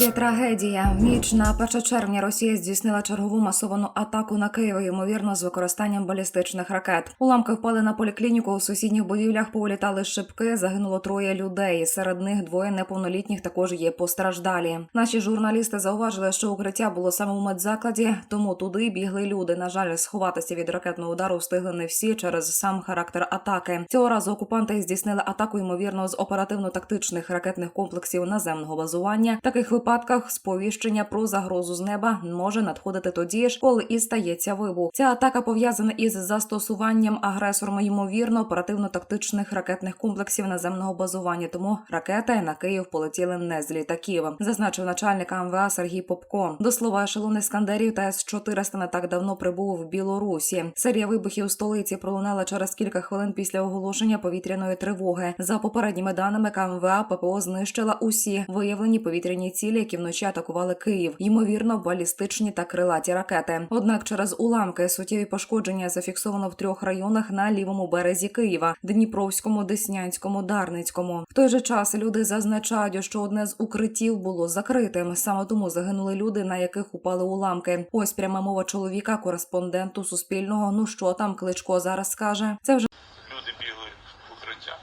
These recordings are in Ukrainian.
Друзі, трагедія. В ніч на 1 червня Росія здійснила чергову масовану атаку на Київ, ймовірно, з використанням балістичних ракет. Уламки впали на поліклініку. У сусідніх будівлях повилітали шибки. Загинуло троє людей. Серед них двоє неповнолітніх також є постраждалі. Наші журналісти зауважили, що укриття було саме у медзакладі, тому туди бігли люди. На жаль, сховатися від ракетного удару встигли не всі через сам характер атаки. Цього разу окупанти здійснили атаку, ймовірно, з оперативно-тактичних ракетних комплексів наземного базування. Таких випадках сповіщення про загрозу з неба може надходити тоді ж, коли і стається вибух. Ця атака пов'язана із застосуванням агресором ймовірно оперативно-тактичних ракетних комплексів наземного базування. Тому ракети на Київ полетіли не з літаків, зазначив начальник МВА Сергій Попко. До слова, ешелон іскандерів та С 400 не так давно прибув в Білорусі. Серія вибухів у столиці пролунала через кілька хвилин після оголошення повітряної тривоги. За попередніми даними КМВА ППО знищила усі виявлені повітряні цілі, які вночі атакували Київ. Ймовірно, балістичні та крилаті ракети. Однак через уламки суттєві пошкодження зафіксовано в трьох районах на лівому березі Києва: Дніпровському, Деснянському, Дарницькому. В той же час люди зазначають, що одне з укриттів було закритим. Саме тому загинули люди, на яких упали уламки. Ось пряма мова чоловіка, кореспонденту Суспільного. Ну що там кличко зараз скаже? Це вже Люди бігли в укриття.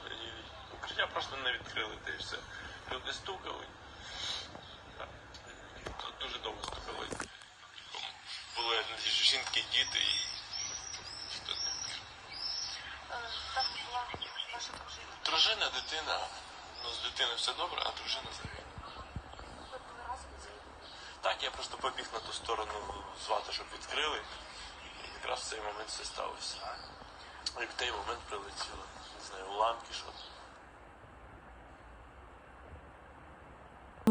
Укриття просто не відкрили, та і все. Люди стукали. Так. Тут дуже довго стукали. Були жінки, діти і ніхто не відкрив. Там була ваша дружина. Дружина, дитина. Ну, з дитиною все добре, а дружина загинула. Так, я просто побіг на ту сторону звати, щоб відкрили. І якраз в цей момент все сталося. І в той момент прилетіло. Не знаю, уламки, що.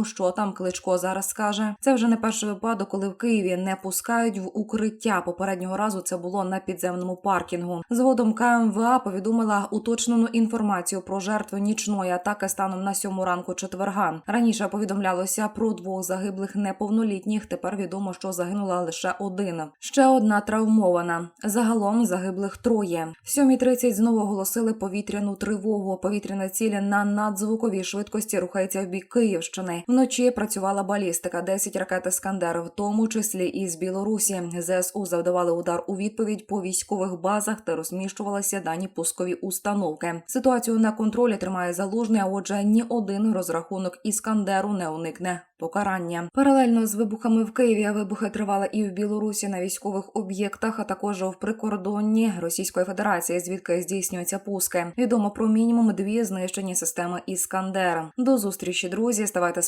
Що там кличко зараз скаже? Це вже не перший випадок, коли в Києві не пускають в укриття. Попереднього разу це було на підземному паркінгу. Згодом КМВА повідомила уточнену інформацію про жертви нічної атаки станом на сьому ранку четверга. Раніше повідомлялося про двох загиблих неповнолітніх. Тепер відомо, що загинула лише один. Ще одна травмована. Загалом загиблих троє. В 7.30 знову оголосили повітряну тривогу. Повітряна ціль на надзвуковій швидкості рухається в бік Київщини. Вночі працювала балістика, 10 ракет «Іскандер», в тому числі і з Білорусі. ЗСУ завдавали удар у відповідь по військових базах та розміщувалися дані пускові установки. Ситуацію на контролі тримає залужний, а отже, ні один розрахунок іскандеру не уникне покарання. Паралельно з вибухами в Києві вибухи тривали і в Білорусі на військових об'єктах, а також в прикордонні Російської Федерації, звідки здійснюються пуски. Відомо про мінімум дві знищені системи Іскандер. До зустрічі, друзі. Ставайте